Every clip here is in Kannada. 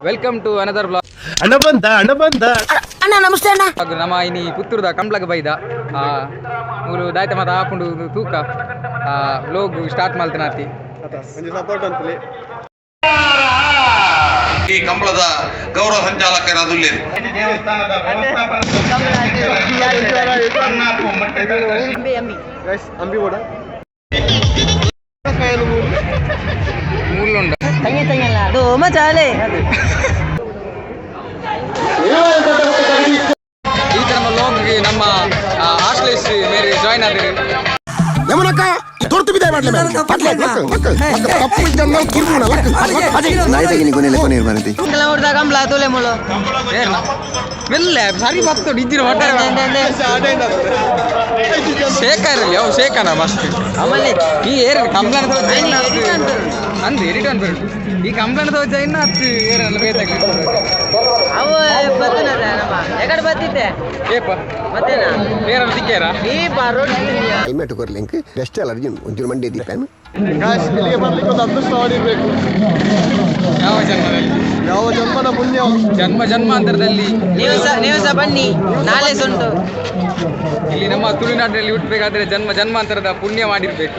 ವೆಲ್ಕಮ್ ಟು ಅನದರ್ ಬ್ಲಾಗ್ ಅಣ್ಣ ಬಂದ ಅಣ್ಣ ಬಂದ. ಅಣ್ಣ ನಮಸ್ತೆ ಅಣ್ಣ. ನಮ್ಮ ಇನಿ ಪುತ್ತೂರ್ದ ಕಂಬ್ಳಗ ಬೈದ. ಆ ಮೂರು ದಾಯ್ತ ಮಾತ ಹಾಕೊಂಡು ತೂಕ ಆ ಬ್ಲೋಗ್ ಸ್ಟಾರ್ಟ್ ಮಾಡ್ತೇನೆ ಆತಿ ಈ ಕಂಬಳದ ಗೌರವ ಸಂಚಾಲಕರಾದುಲ್ಲೇರಿ ಮೂರ್ಲುಂಡ ತಂಗಿ ತಂಗಿಲ್ಲ ಅದು ಈ ತರ ನಮ್ಮ ಬ್ಲಾಗ್ಗೆ ನಮ್ಮ ಆಶ್ಲೇಷ್ ಮೇರಿ ಜಾಯ್ನ್ ಆದ್ರೆ. ಯಮನಕ್ಕ ತೊರ್ತು ಬಿದ್ದೆ ಮಾಡ್ಲಿ ತಪ್ಪು ಇದ್ದನ್ನ ಕಿರ್ಮುಣ ನಾಯಿದಾಗಿ ಕೊನೆಯಲ್ಲಿ ಕೊನೆ ಇರ್ಬಾರದು ಇಂಕಲ ಹೊಡ್ದ ಕಂಬ್ಲ ತೋಲೆ ಮುಳು. ಮೆಲ್ಲ ಸರಿ ಬತ್ತು ಇದ್ದಿರ ಹೊಟ್ಟೆ ಶೇಖರ್ ಇರಲಿ ಅವು ಶೇಖನ ಮಸ್ತ್ ಆಮೇಲೆ ಈ ಏರ್ ಕಂಬ್ಲನ ಐನಿ ರಿಟರ್ನ್ ಬರುತ್ತೆ ಈ ಕಂಪ್ಲೇಂಟ್ ಕಂಬ್ಲನ ಜೈನ್ ಹತ್ತು ಏರಲ್ಲ ಬೇತಾಗ ಅವ ಬತ್ತನದ ನಮ್ಮ. ಎಕಡೆ ಬತ್ತಿದ್ದೆ ಏಪ ಮತ್ತೇನ? ಬೇರೆ ಸಿಕ್ಕ್ಯಾರ ಈ ಬಾರೋಡ್ ಹೆಲ್ಮೆಟ್ ಕೊರ್ಲಿಂಕ್ ಬೆಸ್ಟ್ ಅಲ್ಲ ಅರ್ಜುನ್ ಒಂಚೂರು ಮಂಡಿ ದೀಪನ್ ಇಲ್ಲಿಗೆ ಬರ್ಲಿಕ್ಕೆ ಒಂದು ಅದೃಷ್ಟ ಮಾಡಿರ್ಬೇಕು ಯಾವ ಜನ್ಮದಲ್ಲಿ? ಯಾವ ಜನ್ಮದ ಪುಣ್ಯ ಜನ್ಮ ಜನ್ಮಾಂತರದಲ್ಲಿ. ನೀವು ಸಹ ನೀವು ಸಹ ಬನ್ನಿ. ನಾಳೆ ಸುಂಟು. ಇಲ್ಲಿ ನಮ್ಮ ತುಳುನಾಡಿನಲ್ಲಿ ಹುಟ್ಟಬೇಕಾದ್ರೆ ಜನ್ಮ ಜನ್ಮಾಂತರದ ಪುಣ್ಯ ಮಾಡಿರ್ಬೇಕು.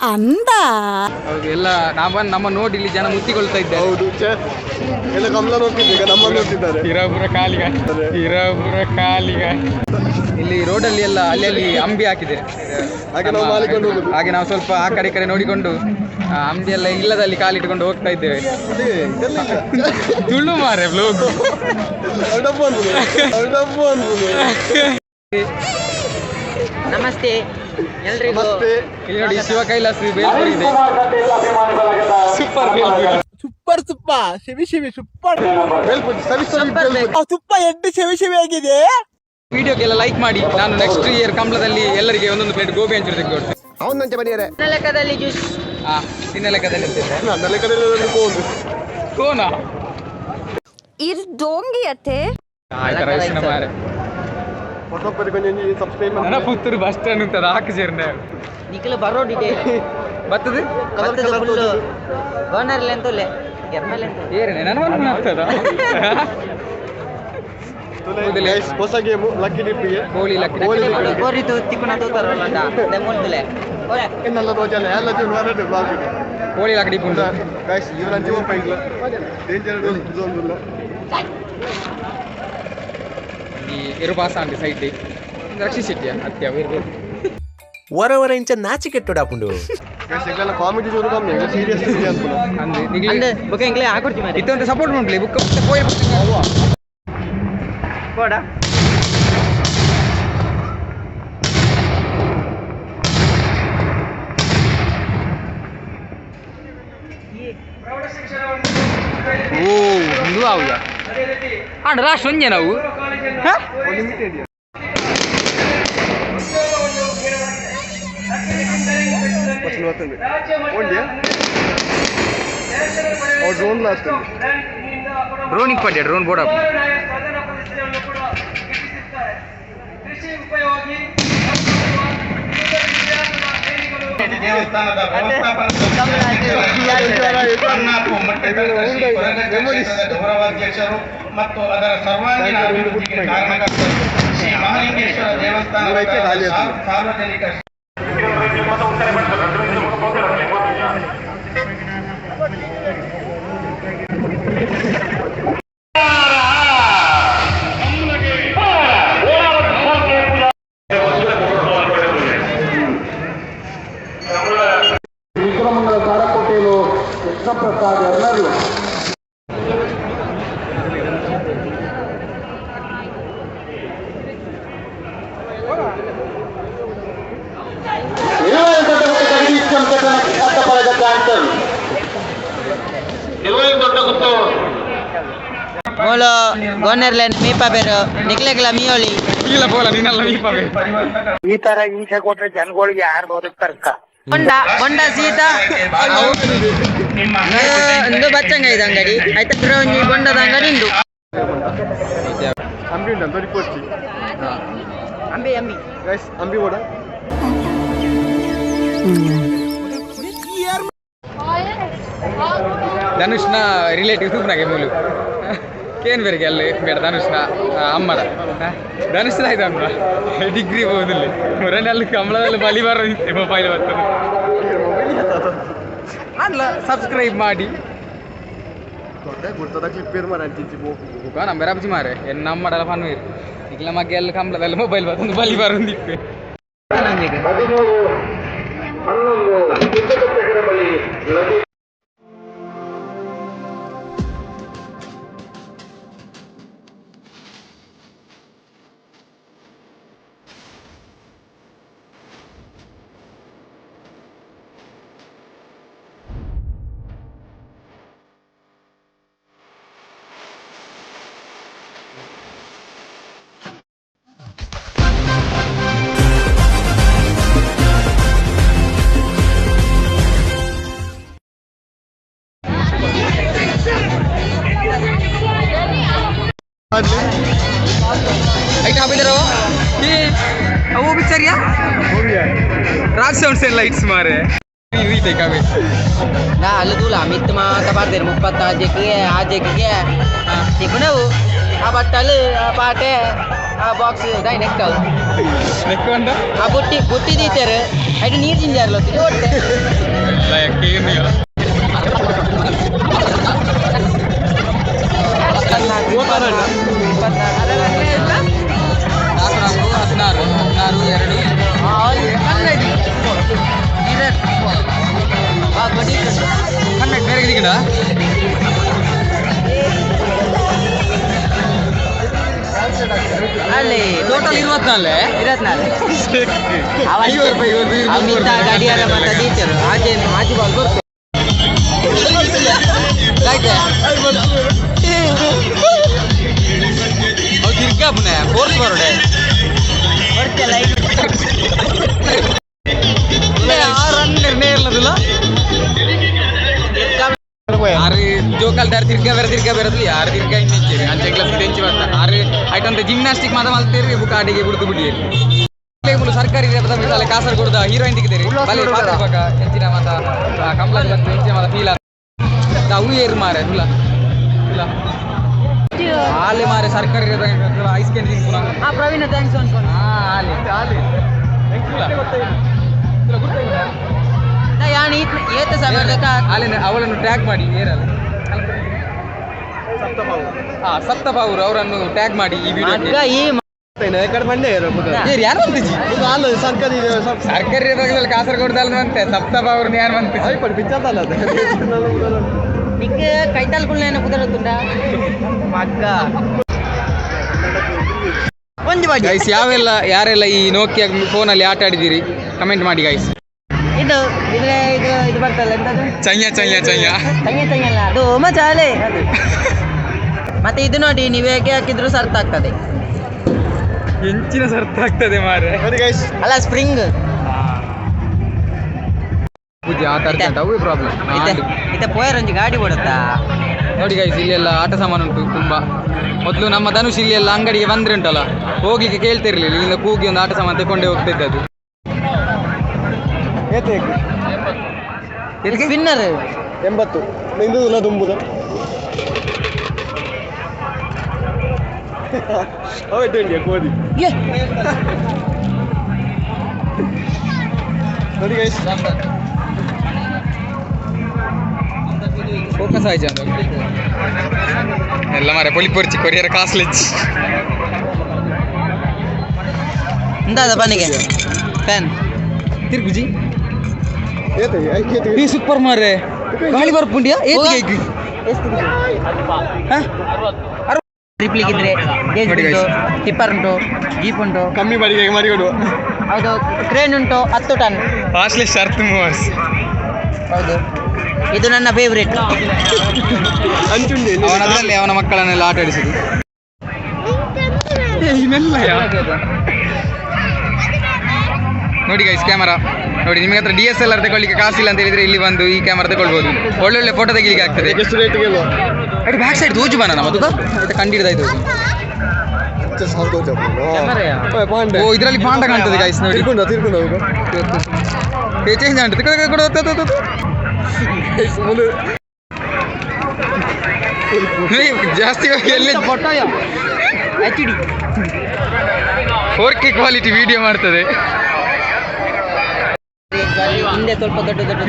ಅಂದ. ಹೌದು ಎಲ್ಲ ನಾವ ನಮ್ಮ ನೋಡಿ ಇಲ್ಲಿ ಜನ ಮುತ್ತಿಕೊಳ್ತಾ ಇದ್ದಾರೆ. ಹೌದು ಛೆ. ಎಲ್ಲ ಕಮಲ ನೋಡ್ತಿದ್ದೀಗ ಈಗ ನಮ್ಮ ನೋಡ್ತಿದ್ದಾರೆ. ಹಿರಾಪುರ ಕಾಲಿಗ ಹಿರಾಪುರ ಕಾಲಿಗ. ಇಲ್ಲಿ ರೋಡಲ್ಲಿ ಎಲ್ಲ ಅಲ್ಲಿ ಅಲ್ಲಿ ಅಂಬಿ ಹಾಕಿದೆ. ಹಾಗೆ ನಾವು ಮಾಲಿಕೊಂಡು ಹೋಗುದು. ಹಾಗೆ ನಾವು ಸ್ವಲ್ಪ ಆ ಕಡೆ ಈ ಕಡೆ ನೋಡಿಕೊಂಡು ಆ ಅಂಬಿ ಎಲ್ಲ ಇಲ್ಲದಲ್ಲಿ ಕಾಲಿಟ್ಟುಕೊಂಡು ಹೋಗ್ತಾ ಇದ್ದೇವೆ. ಅದೇ ಇದೆಲ್ಲ ಈಗ. ತುಳು ಮಾರೆ ಬ್ಲೋಗ್ ಅರ್ಡಬ್ಬ ಅಂದ್ರು ನಮಸ್ತೆ. ಮತ್ತೆ ಇಲ್ಲಿ ನೋಡಿ ಶಿವ ಕೈಲಾಸ ಬೇಲ್ಪುರಿ ಇದೆ ಸೂಪರ್ ಬೇಲ್ಪುರಿ ಸೂಪರ್ ತುಪ್ಪ ಶಿವಿ ಶಿವಿ ಸೂಪರ್. ಬೇಲ್ಪುರಿ ಸವಿ ಸವಿ ಸೂಪರ್ ಬೇಲ್ಪುರಿ. ಆ ತುಪ್ಪ ಎಡ್ಡು ಆಗಿದೆ. ವಿಡಿಯೋಗೆಲ್ಲ ಲೈಕ್ ಮಾಡಿ. ನಾನು ನೆಕ್ಸ್ಟ್ ಇಯರ್ ಕಂಬಳದಲ್ಲಿ ಎಲ್ಲರಿಗೆ ಒಂದೊಂದು ಪ್ಲೇಟ್ ಗೋಬಿ ಹಂಚೂರು ತೆಗೆದು ಅವನಂತೆ ಬನ್ನಿಯರೆ. ನನ್ನ ಲೆಕ್ಕದಲ್ಲಿ ಜ್ಯೂಸ್ ಆ ನಿನ್ನ ಲೆಕ್ಕದಲ್ಲಿ ನನ್ನ ಲೆಕ್ಕದಲ್ಲಿ ಒಂದು ಕೋನ್ ಕೋನ ಇದು ಡೋಂಗಿ ಅತ್ತೆ ಆಯ್ತು ರೈಸ್ ಮಾರೆ. ಹೊಸೊಬ್ಬರಿಗೆ ಕೊಂಚ ಸಬ್ಸ್ಕ್ರೈಬ್ ನನ್ನ ಪುತ್ತೂರು ಬಸ್ ಸ್ಟ್ಯಾಂಡ್ ಉಂಟದ ಹಾಕಿ ಸೇರ್ನೆ. ನಿಖಿಲ್ ಬರೋಡಿದೆ ಬರ್ತದೆ ಬರ್ತದೆ ಫುಲ್ಲು ಗೋನರ್ಲೆ ಅಂತೂಲೆ ಎರ್ಮಲೆ ಅಂತ ಏರನೆ ನನ್ನ ಮನೆ ಆಗ್ತದ? ತುಲೆ ಹೊಸ ಗೇಮ್ ಲಕ್ಕಿ ಡಿಪ್ಪಿಗೆ ಕೋಳಿ ಲಕ್ಕಿ ಕೋಳಿ ಲಕ್ಕಿ. ಗೋರಿತು ತಿಕ್ಕುನ ತೂತಾರಲ್ಲ ತುಲೆ ಓರೆ ಇನ್ನಲ್ಲ ರೋಜಾನೆ ಎಲ್ಲ ಜೀವನ ಬ್ಲಾಗ್ ಕೋಳಿ ಲಕ್ಕಡಿ ಪುಂಡು ಗೈಸ್ ಇವರ ಜೀವ ಪೈಂಗ್ಲ ಡೇಂಜರ್ ಇದೊಂದಿಲ್ಲ ಈ ಎರುಪಾಸ ಅಂಟಿ ಸೈಡ್ ರಕ್ಷಿ ಶೆಟ್ಟಿಯ ಅತ್ಯ ಇರ್ಬೇಕು ವರ ವರ ಇಂಚ ನಾಚಿಕೆಟ್ಟುಡಾಪುಂಡು ಗೈಸ್ ಈಗೆಲ್ಲ ಕಾಮಿಡಿ ಜೋರು ಕಮ್ಮಿ ಸೀರಿಯಸ್ ಅಂದ್ರೆ ಅಂದೆ ನಿಗ್ಲಿ ಬುಕ್ಕ ಇಂಗ್ಲೇ ಹಾಕೊಡ್ತಿ ಮಾರಿ ಇತ್ತೊಂದು ಸಪೋರ್ಟ್ ಮಾಡ್ಲಿ ಬುಕ್ ಪೋಯ್ ಕೋಡ. ಓ ಹಿಂದೂ ಆವುಯ ಅಣ್ಣ ರಾಷ್ಟ್ರ ಒಂದೇ ನಾವು ಡ್ರೋನ್ ಡ್ರೋನಿಗೆ ಪಡ್ಡೆ ಡ್ರೋನ್ ಬೋರ್ಡ್ ಕೃಷಿ ಉಪಯೋಗಿ ದೇವಸ್ಥಾನದ ಗೌರವಾಧ್ಯಕ್ಷರು ಮತ್ತು ಅದರ ಸರ್ವಾಂಗೀಣ ಅಭಿವೃದ್ಧಿಗೆ ಕಾರಣಕರ್ತರು ಶ್ರೀ ಮಹಾಲಿಂಗೇಶ್ವರ ದೇವಸ್ಥಾನದ ಸಾರ್- ಸಾರ್ವಜನಿಕ ವಿಕ್ರಮಂಗಲ Prasad ఎర్నర్లు Molo, gonerlen mi papero, niklekla mioli. Ni la bola, ni la mi papero. Ni tara ni se kotre jangol yaar boduk tarka. ಹೊಂಡ ಹೊಂಡ ಸೀತ ಒಂದು ಬಚ್ಚಂಗ ಇದು ಅಂಗಡಿ ಆಯ್ತಾ ಒಂಜಿ ಬೊಂಡದ ಅಂಗಡಿ ಉಂಡು ಅಂಬಿ ಉಂಟು ತೊರಿಪೊಚ್ಚಿ ಅಂಬಿ ಅಂಬಿ ಗೈಸ್ ಅಂಬಿ ಕೂಡ ಧನುಷ್ನ ರಿಲೇಟಿವ್ ತೂಪ್ನಾಗೆ ಮೂಲು ಕೇನ್ ಬೇರೆ ಅಲ್ಲಿ ಬೇಡ ಧನುಷ್ನ ಆ, ಅಮ್ಮರ ಆ, ಧನುಷ್ನ ಆಯ್ತು ಅಮ್ಮ ಡಿಗ್ರಿ ಹೋಗುದಿಲ್ಲ ಮೂರನೆಲ್ಲ ಕಮಲದಲ್ಲಿ ಬಲಿ ಬರೋ ಮೊಬೈಲ್ ಬರ್ತದೆ ಅಲ್ಲ ಸಬ್ಸ್ಕ್ರೈಬ್ ಮಾಡಿ ಕೊಟ್ಟೆ ಗುರ್ತದ ಕ್ಲಿಪ್ ಇರ್ ಮರ ಅಂಚಿಚ್ಚಿ ಪೋ ಬುಕ ನಂಬರ್ ಅಪ್ಜಿ ಮಾರೆ ಎನ್ ನಮ್ಮಡಲ ಪನ್ವೀರ್ ಈಗ ಮಗ್ಗೆ ಎಲ್ಲ ಕಮಲದಲ್ಲಿ ಮೊಬೈಲ್ ಬರ್ತದೆ ಬಲಿ ಬರೋದಿಪ್ಪೆ ಐಟ್ ರಾಗ್ ಸೌಂಡ್ಸ್ ಅಂಡ್ ಲೈಟ್ಸ್ ಮಾರೆ ಇದು ಕಾವೆ ನಾ ಅಲ್ಲಿ ದೂಲ ಮಿತ್ ಮಾತ ಬರ್ದೇರು ಮುಪ್ಪತ್ತ ಆಜೆಕ್ಗೆ ಆಜೆಕ್ಗೆ ತಿಕ್ಕಣವು ಆ ಬಟ್ಟಲು ಆ ಪಾಟೆ ಆ ಬಾಕ್ಸ್ ದೈ ನೆಕ್ಟಲ್ ನೆಕ್ಕೊಂಡ ಆ ಬುಟ್ಟಿ ಬುಟ್ಟಿ ದೀತಾರೆ ಐಟು ನೀರು ಲಯಕ್ಕೆ ಏನು ನಾಲ್ಕು ನಾಲ್ಕು ಹದಿನಾರು ಹದಿನಾರು ಎರಡು ಟೋಟಲ್ ಇರುವತ್ನಾಲೆ ಇರತ್ನಾಲೆ ಐವತ್ತು ರೂಪಾಯಿ ಇವತ್ತು ಇದು ಮಿತ್ತ ಮುನ್ನೂರು ರೂಪಾಯಿ. ಗಾಡಿಯಾರ ಮತ್ತೆ ದೀಚರು ಆಚೆ ಆಚೆ ಬಾಲ್ ಬರ್ತು ಆಯ್ತಾ ಅವು ತಿರ್ಗಾ ಪುನಃ ಫೋರ್ಸ್ ಬರೋಡೆ ಬರ್ತಿಲ್ಲ ಆರು ಹನ್ನೆರಡನೇ ಇಲ್ಲದಿಲ್ಲ ಆರು ಜೋಕಾಲ್ ದಾರಿ ತಿರ್ಗಾ ಬೇರೆ ತಿರ್ಗಾ ಬೇರೆ ಯಾರು ತಿರ್ಗಾ ಇನ್ನೆಚ್ಚೇರಿ ಅಂಚೆ ಕ್ಲಾಸ್ ತೆಂಚಿ ಬರ್ತಾರೆ ಆರು ಆಯ್ತಂತ ಜಿಮ್ನಾಸ್ಟಿಕ್ ಮಲ್ತೇರಿ ಬುಕ್ ಆಡಿಗೆ ಬಿಡ್ತು ಬಿಡಿಯೇರಿ ಮುಲು ಸರ್ಕಾರಿ ಮಿಸಾಲೆ ಕಾಸರಗೋಡ್ದ ಹೀರೋಯಿನ್ ದಿಕ್ಕಿದೇರಿ ಬಲೆ ಪಾತ್ರ ಹೆಂಚಿನ ಮತ ಕಂಪ್ಲ ಹೆಂಚಿನ ಮಾತ ಫೀಲ್ ಅವು ಏರ್ ಮಾರೆ ಇಲ್ಲ ಇಲ್ಲ ಆಲೆ ಮಾರೆ ಸರ್ಕಾರಿ ಐಸ್ ಕ್ಯಾಂಡ್ ತಿನ್ಪುನ ಆ ಪ್ರವೀಣ ಥ್ಯಾಂಕ್ಸ್ ಅನ್ಕೊಂಡು. ಹಾ ಆಲೆ ಆಲೆ ನಾ ಈತ್ ಏತ ಅವಳನ್ನು ಟ್ಯಾಗ್ ಮಾಡಿ ಏನಲ್ಲ ಹಾ ಸಪ್ತಪಾವರು ಅವರನ್ನು ಟ್ಯಾಗ್ ಮಾಡಿ ಈ ವಿಡಿಯೋ ಈ ಯಾರು ಅಂತಿಜಿ ಅಲ್ಲ ಸರ್ಕಾರಿ ಇರೋದ್ರಲ್ಲಿ ಕಾಸರಗೋಡ್ದಲ್ಲಿ ಸಪ್ತಪಾವ್ರನ್ನ ಯಾರು ಅಲ್ಲ ನಿಂಗೆ ಕೈತಾಲ್ ಕುಳ್ಳೆನ ಕುದರತ್ತುಂಡ ಮಗ್ಗ. ಒಂದು ಬಾಡಿ ಗೈಸ್ ಯಾವೆಲ್ಲ ಯಾರೆಲ್ಲ ಈ ನೋಕಿಯಾ ಫೋನಲ್ಲಿ ಆಟ ಆಡಿದ್ದೀರಿ? ಕಮೆಂಟ್ ಮಾಡಿ ಗೈಸ್ ಇದು ಇದ್ರೆ ಇದು ಇದು ಬರ್ತಲ್ಲ ಎಂತದು? ತಂಗಿ ಅದು ಅದು ಮತ್ತೆ ಇದು ನೋಡಿ ನೀವು ಹೇಗೆ ಹಾಕಿದ್ರು ಸರ್ತ್ ಆಗ್ತದೆ ಹೆಂಚಿನ ಸರ್ತ ಆಗ್ತದೆ ಮಾರೆ ಅಲ್ಲ ಸ್ಪ್ರಿಂಗ್ ಪೂಜೆ ಆಟ ಆಡ್ತಾ ಅವೇ ಪ್ರಾಬ್ಲಮ್ ಇತ್ತೆ ಇತ್ತೆ ಪೋಯರ್ ಒಂಜಿ ಗಾಡಿ ಕೊಡುತ್ತಾ ನೋಡಿ ಗೈಸ್ ಇಲ್ಲೆಲ್ಲ ಆಟ ಸಾಮಾನು ಉಂಟು ತುಂಬಾ. ಮೊದಲು ನಮ್ಮ ಧನುಷ್ ಇಲ್ಲಿ ಎಲ್ಲ ಅಂಗಡಿಗೆ ಬಂದ್ರೆ ಉಂಟಲ್ಲ ಹೋಗ್ಲಿಕ್ಕೆ ಕೇಳ್ತಿರ್ಲಿಲ್ಲ ಇಲ್ಲಿಂದ ಕೂಗಿ ಒಂದು ಆಟ ಸಾಮಾನು ತಗೊಂಡೇ ಹೋಗ್ತಾ ಸ್ಪಿನ್ನರ್ ಎಂಬತ್ತು. ನಿಂದು ಇಲ್ಲ ತುಂಬುದು ಕೋದಿ ನೋಡಿ ಗೈಸ್ ಫೋಕಸ್ ಆಯ್ತು ಅಂದ ಎಲ್ಲ ಮಾರೆ ಪೊಲಿ ಪೊರ್ಚಿ ಕೊರಿಯರ್ ಕಾಸ್ಲಿಚ್. ಎಂತಾದ ಬನಿಗೆ ಫ್ಯಾನ್ ತಿರ್ಗುಜಿ ಈ ಸೂಪರ್ ಮಾರೇ. ಗಾಳಿ ಬರ್ಪುಂಡಿಯಾ? ನೋಡಿ ಉಂಟು ಟಿಪ್ಪರ್ ಉಂಟು ಜೀಪ್ ಉಂಟು. ಕಮ್ಮಿ ಬಾಡಿಗೆ ಹೌದು ಕ್ರೇನ್ ಉಂಟು ಹತ್ತು ಟನ್ ಶರ್ತ್ ಮೂವರ್ಸ್ ಹೌದು. ಇದು ನನ್ನ ಫೇವ್ರೇಟ್ ಅವನದರಲ್ಲಿ ಅವನ ಅದರಲ್ಲಿ ಅವನ ಮಕ್ಕಳನ್ನೆಲ್ಲ ಆಟ ಆಡಿಸಿದ್ದು. ನೋಡಿ ಗೈಸ್ ಕ್ಯಾಮರಾ ನೋಡಿ ನಿಮಗೆ ಹತ್ರ ಡಿ ಎಸ್ ಎಲ್ ಆರ್ ತಗೊಳ್ಳಿಕ್ಕೆ ಕಾಸಿಲ್ಲ ಅಂತ ಹೇಳಿದ್ರೆ ಇಲ್ಲಿ ಬಂದು ಈ ಕ್ಯಾಮರಾ ತಗೊಳ್ಬೋದು. ಒಳ್ಳೊಳ್ಳೆ ಫೋಟೋ ತೆಗಿಲಿಕ್ಕೆ ಆಗ್ತದೆ. ಎಷ್ಟು ಅದು ಬ್ಯಾಕ್ ಸೈಡ್ ದೂಜು ಬನ ನಮ್ಮ ಕಂಡಿಡ್ದಾಯ್ತು ಪಾಂಡೆ. ಓ ಇದರಲ್ಲಿ ಪಾಂಡ ಕಾಣ್ತದೆ ಗೈಸ್ ನೋಡಿ. ಚೇಂಜ್ ಮುಂದೆ ಜಾಸ್ತಿ ಎಲ್ಲಿ ಫೋರ್ ಕೆ ಕ್ವಾಲಿಟಿ ವಿಡಿಯೋ ಮಾಡ್ತದೆ. ಹಿಂದೆ ಸ್ವಲ್ಪ ದೊಡ್ಡ ದೊಡ್ಡ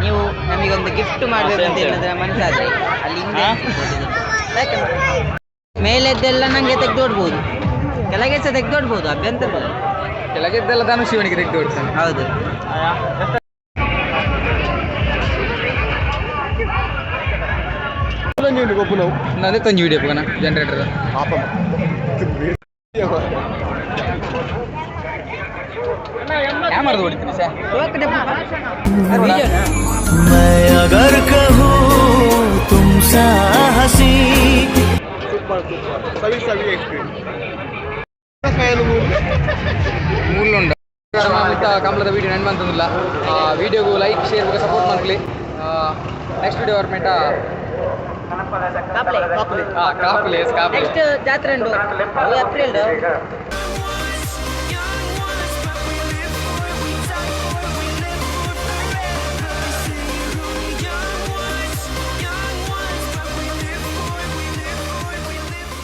ನೀವು ನಮಗೊಂದು ಗಿಫ್ಟ್ ಮಾಡಬೇಕು ಅಂತ ಹೇಳಿದ್ರೆ ಮನಸ್ಸಾದ್ರೆ ಅಲ್ಲಿ ಹಿಂದೆ ಮೇಲೆದ್ದೆಲ್ಲ ನಂಗೆ ತೆಗೆದೋಡ್ಬೋದು. ಕೆಳಗೆ ಸಹ ತೆಗೆದೋಡ್ಬೋದು ಅಭ್ಯಂತರ ಕೆಳಗೆ ಕೆಳಗೆದ್ದೆಲ್ಲ ನಾನು ಶಿವನಿಗೆ ತೆಗೆದು ಕೊಡ್ತಾನೆ ಹೌದು. ಗೊಬ್ಬು ನಾವು ನಾನೇ ತಂಜಿ ವಿಡಿಯೋ ಪೋಗನ ಜನರೇಟರ್ ಪಾಪ ಕ್ಯಾಮರದ ಹೊಡಿತೀನಿ ಸರ್ मैं. ಅದು ವಿಡಿಯೋನಾ? ಸವಿ ಸವಿ ಎಕ್ಸ್ಪೀರಿಯನ್ಸ್ ಫ್ಯಾನ್ ಮೂರ್ಲುಂಡ ಮಿತ್ತ ಕಮಲದ ವಿಡಿಯೋ ನೆನ್ ಬಂತಂದಿಲ್ಲ ವಿಡಿಯೋಗೂ ಲೈಕ್ ಶೇರ್ ಸಪೋರ್ಟ್ ಮಾಡ್ಲಿ ನೆಕ್ಸ್ಟ್ ವಿಡಿಯೋ ಅವ್ರ ಕಾಪ್ಲೆ. ಕಾಪ್ಲೆ ಕಾಪ್ಲೆ ನೆಕ್ಸ್ಟ್ ಜಾತ್ರೆ ಉಂಟು ಏಪ್ರಿಲ್